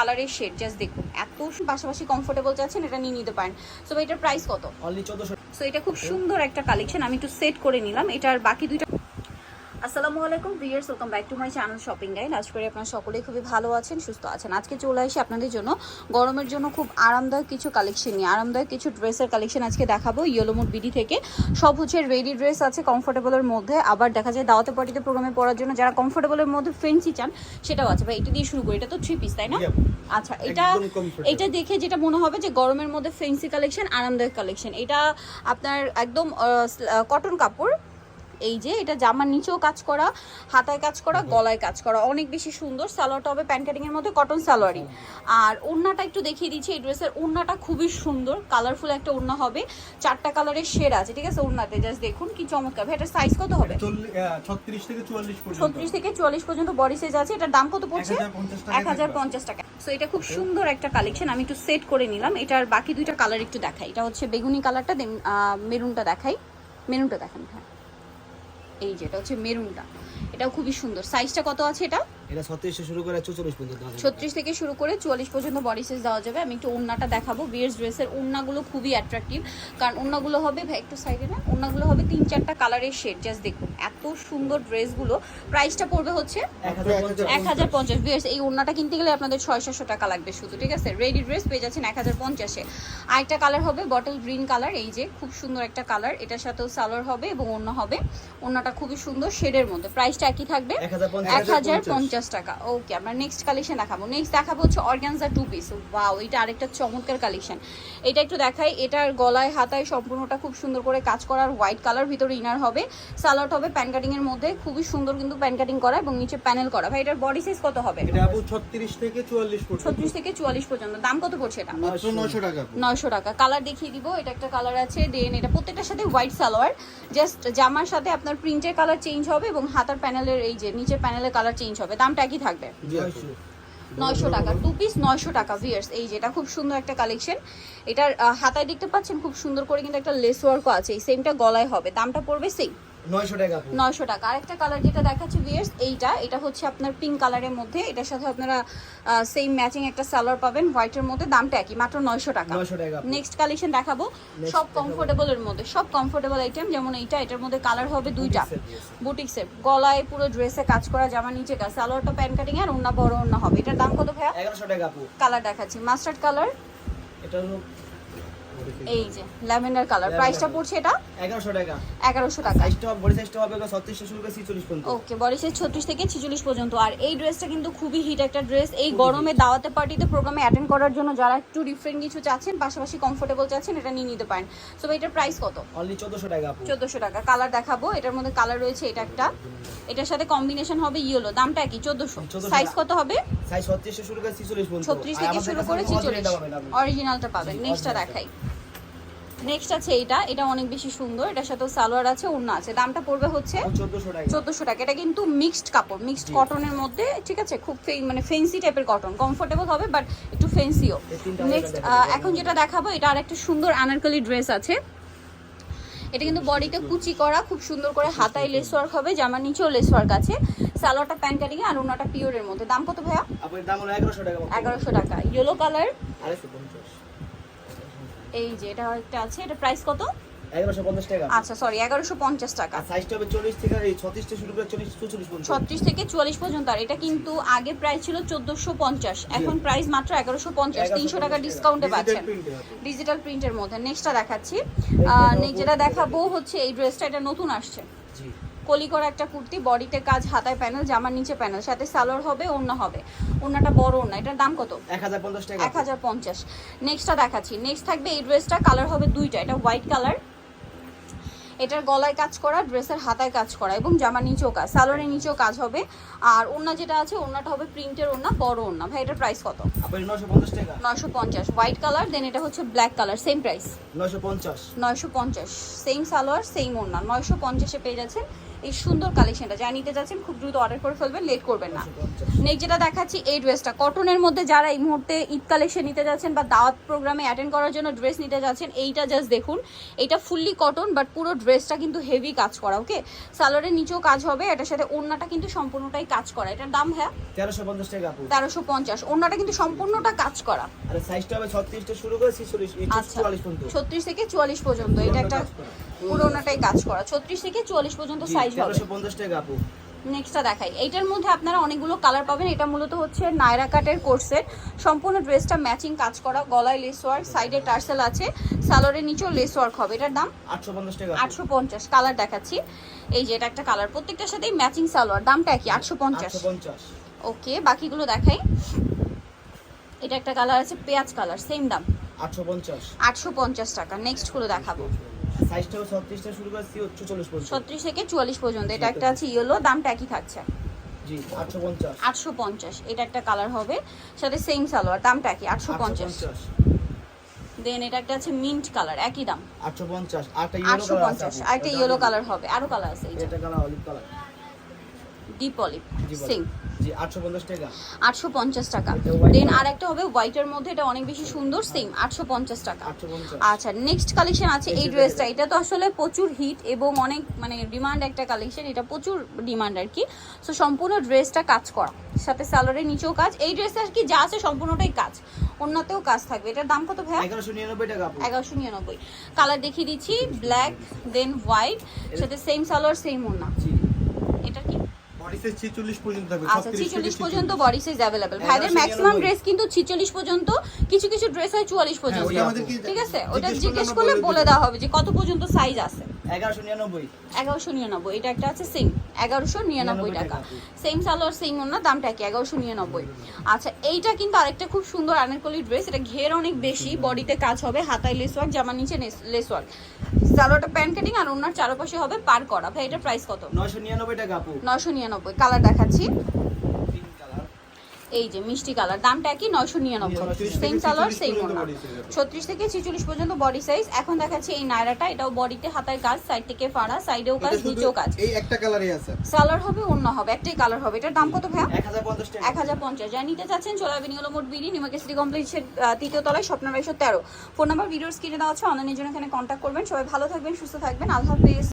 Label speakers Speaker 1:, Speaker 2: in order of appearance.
Speaker 1: কালারের shade just দেখুন। এত পাশাপাশি কমফোর্টেবল চাচ্ছেন এটা নিয়ে নিতে পারেন। সো এটার প্রাইস কত?
Speaker 2: অনলি চোদ্দশো
Speaker 1: সো এটা খুব সুন্দর একটা কালেকশন আমি একটু সেট করে নিলাম। এটার বাকি দুইটা আসসালামু আলাইকুম viewers welcome back to my channel shopping guide আজ করে আপনারা সকলেই খুবই ভালো আছেন সুস্থ আছেন। আজকে চলে আসি আপনাদের জন্য গরমের জন্য খুব আরামদায়ক কিছু কালেকশন নিয়ে। আরামদায়ক কিছু ড্রেসের কালেকশন আজকে দেখাবো ইয়েলোমুড বিডি থেকে। সব হচ্ছে রেডি ড্রেস আছে কমফোর্টেবলের মধ্যে। আবার দেখা যায় দাওয়াতে পার্টিতে প্রোগ্রামে পড়ার জন্য যারা কমফোর্টেবলের মধ্যে ফেন্সি চান সেটাও আছে। ভাই এটা দিয়ে শুরু করি। এটা তো থ্রি পিস তাই না? আচ্ছা এটা এটা দেখে যেটা মনে হবে যে গরমের মধ্যে ফেন্সি কালেকশন আরামদায়ক কালেকশন এটা আপনার একদম কটন কাপড় এই যে এটা জামার নিচেও কাজ করা হাতায় কাজ করা গলায় কাজ করা। অনেক বেশি সুন্দর সালোয়ারটা হবে প্যান্ট কাটিং এর মধ্যে কটন সালোয়ারই। আর ওড়নাটা একটু দেখিয়ে দিচ্ছি এই ড্রেসের ওড়নাটা খুবই সুন্দর কালারফুল একটা ওড়না হবে। চারটা কালারের শেড আছে ঠিক আছে ওড়নাতে। জাস্ট দেখুন কি চমৎকার। ভাই এটার সাইজ কত হবে?
Speaker 2: ছত্রিশ থেকে চুয়াল্লিশ পর্যন্ত।
Speaker 1: থেকে বডি সাইজ আছে। এটার দাম কত পড়ছে?
Speaker 2: 1050 টাকা।
Speaker 1: এক হাজার পঞ্চাশ টাকা। সো এটা খুব সুন্দর একটা কালেকশন আমি একটু সেট করে নিলাম। এটার বাকি দুইটা কালার একটু দেখাই। এটা হচ্ছে বেগুনি কালারটা দেন মেরুনটা দেখাই। মেরুনটা দেখান হ্যাঁ। এই যে এটা হচ্ছে মেরুনটা। এটাও খুবই সুন্দর। সাইজটা কত আছে এটা?
Speaker 2: এটা 36 থেকে শুরু করে 44 পর্যন্ত
Speaker 1: 36 থেকে শুরু করে 44 পর্যন্ত বডি সাইজ দেওয়া যাবে। আমি একটু ওন্নাটা দেখাবো। বিয়ার্স ড্রেসের ওন্নাগুলো খুবই অ্যাট্রাকটিভ কারণ ওন্নাগুলো হবে ভাই একটু সাইডে না ওন্নাগুলো হবে তিন চারটা কালারের শেড জাস্ট দেখুন। এত সুন্দর ড্রেসগুলো প্রাইসটা পড়বে হচ্ছে 1050 বিয়ার্স এই ওন্নাটা কিনতে গেলে আপনাদের 600 টাকা লাগবে শুধু ঠিক আছে? রেডি ড্রেস পেয়ে যাচ্ছেন 1050 এ আরেকটা কালার হবে বটল গ্রিন কালার এই যে খুব সুন্দর একটা কালার এটার সাথেও সালোয়ার হবে এবং ওন্না হবে। ওন্নাটা খুবই সুন্দর শেডের মধ্যে। প্রাইসটা একই থাকবে। 1050 টাকা। ওকে আমরা নেক্সট কালেকশন দেখাবো। নেক্সট দেখাবো হচ্ছে অর্গানজা টু পিস ওয়াও এটা আরেকটা চমৎকার কালেকশন এটা একটু দেখাই এটার গলায় হাতায় সম্পূর্ণটা খুব সুন্দর করে কাজ করার হোয়াইট কালার ভিতরে ইনার হবে। সালোয়ার হবে প্যান কাটিং এর মধ্যে। খুবই সুন্দর কিন্তু প্যান কাটিং করা এবং নিচে প্যানেল করা। ভাই এটার বডি সাইজ কত হবে?
Speaker 2: এটা আপু ছত্রিশ থেকে চুয়াল্লিশ পর্যন্ত।
Speaker 1: ছত্রিশ থেকে চুয়াল্লিশ পর্যন্ত। দাম কত পড়ছে এটা?
Speaker 2: মাত্র নয়শো টাকা
Speaker 1: নয়শো টাকা। কালার দেখিয়ে দিব। এটা একটা কালার আছে। দেন এটা প্রত্যেকটার সাথে হোয়াইট সালোয়ার। জাস্ট জামার সাথে আপনার প্রিন্টের কালার চেঞ্জ হবে এবং হাতার প্যানেলের এই যে নিচের প্যানেলের কালার চেঞ্জ হবে। দামটা একই থাকবে? নয়শো। টাকা টু পিস নয়শো টাকা ভিয়ার্স এই যেটা খুব সুন্দর একটা কালেকশন এটার হাতায় দেখতে পাচ্ছেন খুব সুন্দর করে কিন্তু একটা লেস ওয়ার্কও আছে। এই সেমটা গলায় হবে। দামটা পড়বে সেই
Speaker 2: 900 টাকা
Speaker 1: আরেকটা কালার যেটা দেখাচ্ছি ভিয়ার্স এইটা এটা হচ্ছে আপনার পিঙ্ক কালারের মধ্যে। এটার সাথে আপনারা সেম ম্যাচিং একটা সালোয়ার পাবেন হোয়াইটের মধ্যে। দামটা একই মাত্র 900 টাকা।
Speaker 2: 900 টাকা
Speaker 1: নেক্সট কালেকশন দেখাবো। সব কমফোর্টেবলের মধ্যে সব কমফোর্টেবল আইটেম যেমন এইটা এটার মধ্যে কালার হবে দুইটা। বুটিক্সের গলায় পুরো ড্রেসে কাজ করা জামা নিচে কাজ। সালোয়ারটা প্যান কাটিং আর ওন্না বড় ওন্না হবে। এটার দাম কত ভাইয়া?
Speaker 2: 1100 টাকা আপু।
Speaker 1: কালার দেখাচ্ছি। মাস্টার্ড কালার
Speaker 2: এটা
Speaker 1: এই যে ল্যাভেন্ডার কালার প্রাইসটা পড়ছে এটা
Speaker 2: এগারোশো টাকা।
Speaker 1: এগারোশো টাকা।
Speaker 2: সাইজটা বডি সাইজটা হবে ছত্রিশ শুরু করে ছিচল্লিশ পর্যন্ত।
Speaker 1: ওকে বডি সাইজ ছত্রিশ থেকে ছিচল্লিশ পর্যন্ত। আর এই ড্রেসটা কিন্তু খুবই হিট একটা ড্রেস এই গরমে দাওয়াতে পার্টিতে প্রোগ্রামে অ্যাটেন্ড করার জন্য যারা একটু ডিফারেন্ট কিছু চাচ্ছেন পাশাপাশি কমফোর্টেবল চাচ্ছেন এটা নিয়ে নিতে পারেন। সো এটার প্রাইস কত?
Speaker 2: অনলি টাকা
Speaker 1: টাকা। কালার দেখাবো এটার মধ্যে কালার রয়েছে এটা একটা। এটার সাথে কম্বিনেশন হবে ইয়েলো দামটা কি চোদ্দোশো।
Speaker 2: 1400
Speaker 1: সাইজ কত হবে?
Speaker 2: সাইজ শুরু করে পর্যন্ত।
Speaker 1: থেকে শুরু করে। অরিজিনালটা পাবেন। নেক্সটটা দেখাই। নেক্সট আছে এটা এটা অনেক বেশি সুন্দর। এটার সাথে সালোয়ার আছে ওড়না আছে। দামটা পড়বে হচ্ছে
Speaker 2: চোদ্দশো টাকা।
Speaker 1: এটা কিন্তু মিক্সড কাপড় মিক্সড কটনের মধ্যে ঠিক আছে? খুব ফে- মানে ফেন্সি টাইপের কটন কমফোর্টেবল হবে বাট একটু ফেন্সিও নেক্সট এখন যেটা দেখাবো এটা আর একটা সুন্দর আনারকলি ড্রেস আছে। এটা কিন্তু বডিতে কুচি করা খুব সুন্দর করে হাতায় লেস ওয়ার্ক হবে জামার নিচেও লেস ওয়ার্ক আছে। সালোয়ারটা প্যান্ট কাটিং আর ওনাটা পিওরের মধ্যে। দাম কত ভাইয়া?
Speaker 2: দাম হলো এগারোশো টাকা।
Speaker 1: এগারোশো টাকা। ইয়েলো কালার এই যে এটা একটা আছে এটা প্রাইস কত?
Speaker 2: এগারোশো পঞ্চাশ টাকা।
Speaker 1: আচ্ছা সরি এগারোশো পঞ্চাশ টাকা।
Speaker 2: সাইজটা হবে চল্লিশ থেকে এই ছত্রিশ থেকে শুরু করে চল্লিশ চল্লিশ পর্যন্ত।
Speaker 1: ছত্রিশ থেকে চুয়াল্লিশ পর্যন্ত আর এটা কিন্তু আগে প্রাইস ছিল চোদ্দোশো পঞ্চাশ। এখন প্রাইস মাত্র এগারোশো পঞ্চাশ তিনশো টাকা ডিসকাউন্টে পাচ্ছেন। ডিজিটাল প্রিন্টের মধ্যে। নেক্সটটা দেখাচ্ছি। যেটা দেখাবো হচ্ছে এই ড্রেসটা এটা নতুন আসছে।
Speaker 2: জি।
Speaker 1: কলি করা একটা কুর্তি বডিতে কাজ হাতায় প্যানেল জামার নিচে প্যানেল সাথে সালোয়ার হবে ওড়না হবে। ওড়নাটা বড় ওড়না এটার দাম কত?
Speaker 2: এক হাজার পঞ্চাশ টাকা।
Speaker 1: এক হাজার পঞ্চাশ। নেক্সটটা দেখাচ্ছি। নেক্সট থাকবে এই ড্রেসটা কালার হবে দুইটা এটা হোয়াইট কালার এটার গলায় কাজ করা ড্রেসের হাতায় কাজ করা এবং জামার নিচেও কাজ সালোয়ারের নিচেও কাজ হবে। আর ওড়না যেটা আছে ওড়নাটা হবে প্রিন্টের ওড়না বড় ওড়না। ভাই এটার প্রাইস কত? নয়শো পঞ্চাশ হোয়াইট কালার দেন এটা হচ্ছে ব্ল্যাক কালার সেম প্রাইস
Speaker 2: নশো পঞ্চাশ।
Speaker 1: নয়শো পঞ্চাশ। সেম সালোয়ার সেম ওড়না। নয়শো পঞ্চাশে পেয়ে যাচ্ছেন এই সুন্দর কালেকশনটা যা নিতে যাচ্ছেন খুব দ্রুত অর্ডার করে ফেলবেন লেট করবেন না। নেক্সট যেটা দেখাচ্ছি এই ড্রেসটা কটনের মধ্যে যারা এই মুহূর্তে ঈদ কালেকশন নিতে যাচ্ছেন বা দাওয়াত প্রোগ্রামে অ্যাটেন্ড করার জন্য ড্রেস নিতে যাচ্ছেন এইটা জাস্ট দেখুন। এটা ফুললি কটন বাট পুরো ড্রেসটা কিন্তু হেভি কাজ করা ওকে সালোয়ারের নিচেও কাজ হবে এটার সাথে ওড়নাটা কিন্তু সম্পূর্ণটাই কাজ করা। এটার দাম হ্যাঁ
Speaker 2: তেরোশো পঞ্চাশ টাকা
Speaker 1: তেরোশো পঞ্চাশ। ওড়নাটা কিন্তু সম্পূর্ণটা কাজ করা।
Speaker 2: সাইজটা হবে ছত্রিশটা শুরু করে ছিচল্লিশ
Speaker 1: আচ্ছা ছত্রিশ থেকে চুয়াল্লিশ পর্যন্ত। এটা একটা পুরোনাটাই কাজ করা। ছত্রিশ থেকে চুয়াল্লিশ পর্যন্ত সাইজ হবে।
Speaker 2: তেরোশো পঞ্চাশ টাকা আপু?
Speaker 1: নেক্সটটা দেখাই। এইটার মধ্যে আপনারা অনেকগুলো কালার পাবেন। এটা মূলত হচ্ছে নায়রা কাটের কোর্সের সম্পূর্ণ ড্রেসটা ম্যাচিং কাজ করা। গলায় লেস ওয়ার্ক সাইডে টার্সেল আছে। সালোয়ারের নিচেও লেস ওয়ার্ক হবে। এটার দাম?
Speaker 2: আটশো পঞ্চাশ
Speaker 1: কালার দেখাচ্ছি। এই যে এটা একটা কালার প্রত্যেকটার সাথেই ম্যাচিং সালোয়ার। দামটা কি আটশো পঞ্চাশ। ওকে বাকিগুলো দেখাই। এটা একটা কালার আছে পেঁয়াজ কালার সেম দাম।
Speaker 2: আটশো পঞ্চাশ।
Speaker 1: আটশো পঞ্চাশ টাকা। নেক্সটগুলো দেখাবো।
Speaker 2: সাইজটা হবে ছত্রিশটা শুরু করে চল্লিশ পর্যন্ত।
Speaker 1: ছত্রিশ থেকে চুয়াল্লিশ পর্যন্ত। এটা একটা আছে ইয়েলো দামটা একই থাকছে।
Speaker 2: জি আটশো পঞ্চাশ।
Speaker 1: আটশো পঞ্চাশ। এটা একটা কালার হবে। সাথে সেম সালোয়ার দামটা কি আটশো পঞ্চাশ। দেন এটা একটা আছে মিন্ট কালার একই দাম।
Speaker 2: আটশো পঞ্চাশ। আটটা ইয়েলো কালার
Speaker 1: পঞ্চাশ। আর একটা ইয়েলো কালার হবে। আরও কালার আছে
Speaker 2: এটা colour olive colour
Speaker 1: deep olive same
Speaker 2: জি আটশো পঞ্চাশ টাকা।
Speaker 1: আটশো পঞ্চাশ টাকা। দেন
Speaker 2: color।
Speaker 1: আর একটা হবে হোয়াইটের মধ্যে এটা অনেক বেশি সুন্দর সেম আটশো পঞ্চাশ টাকা।
Speaker 2: আটশো পঞ্চাশ।
Speaker 1: আচ্ছা নেক্সট কালেকশন আছে এই ড্রেসটা এটা। তো আসলে প্রচুর হিট এবং অনেক মানে ডিমান্ড একটা কালেকশন এটা প্রচুর ডিমান্ড আর কি। সো সম্পূর্ণ ড্রেসটা কাজ করা। সাথে স্যালোয়ারের নিচেও কাজ। এই ড্রেসটা আর কি যা আছে সম্পূর্ণটাই কাজ। অন্যতেও কাজ থাকবে। এটার দাম কত
Speaker 2: এগারোশো নিরানব্বই টাকা আপু।
Speaker 1: এগারোশো নিরানব্বই। কালার দেখিয়ে দিচ্ছি ব্ল্যাক দেন হোয়াইট সাথে সেম সালোয়ার সেম ওড়না।
Speaker 2: জি।
Speaker 3: বডি সাইজ 46 পর্যন্ত থাকবে
Speaker 1: আচ্ছা
Speaker 3: 36
Speaker 1: পর্যন্ত বডি সাইজ ভাইদের ম্যাক্সিমাম ড্রেস কিন্তু ছিচল্লিশ পর্যন্ত কিছু কিছু ড্রেস হয় চুয়াল্লিশ
Speaker 3: হ্যাঁ,
Speaker 1: পর্যন্ত। ঠিক আছে? ওটা
Speaker 3: জিজ্ঞেস করলে
Speaker 1: বলে দেওয়া হবে যে কত পর্যন্ত সাইজ আছে।
Speaker 2: এগারোশো নিরানব্বই।
Speaker 1: এগারোশো নিরানব্বই এটা একটা আছে সেম এগারোশো নিরানব্বই টাকা। সেম সালোয়ার সেম ওনা দামটা কি এগারোশো নিরানব্বই। আচ্ছা এইটা কিন্তু আরেকটা খুব সুন্দর আনারকলি ড্রেস এটা ঘের অনেক বেশি বডিতে কাজ হবে হাতায় লেস ওয়ার্ক জামার নিচে লেস ওয়ার্ক সালোয়ারটা প্যান্ট কাটিং আর ওনার চারপাশে হবে পার করা। ভাই এটার প্রাইস কত?
Speaker 2: নয়শো নিরানব্বই টাকা আপু।
Speaker 1: নয়শো নিরানব্বই। কালার দেখাচ্ছি। এই যে মিষ্টি কালার দামটা কি নয়শো নিরানব্বই।
Speaker 3: 36
Speaker 1: সেম
Speaker 3: 46
Speaker 1: সেম ওনা। ছত্রিশ থেকে ছেচল্লিশ পর্যন্ত বডি সাইজ এখন দেখাচ্ছি এই নায়রাটা এটাও বডিতে হাতায় কাজ সাইড থেকে ফাড়া সাইডেও কাজ নিচেও কাজ
Speaker 3: এই একটা কালারই আছে।
Speaker 1: সালোয়ার হবে অন্য হবে একটাই কালার হবে। এটার দাম কত ভাইয়া?
Speaker 2: এক হাজার পঞ্চাশ
Speaker 1: যা নিতে চাচ্ছেন চলে আসবেন ইয়েলো মোট বিডি নিমাকে সিটি কমপ্লেক্সের তৃতীয় তলায় স্বপ্ন বাইশো তেরো। ফোন নাম্বার ভিডিওর স্ক্রিনে দেওয়া আছে অনলাইনের জন্য এখানে কন্ট্যাক্ট করবেন। সবাই ভালো থাকবেন সুস্থ থাকবেন। আল্লাহ হাফেজ।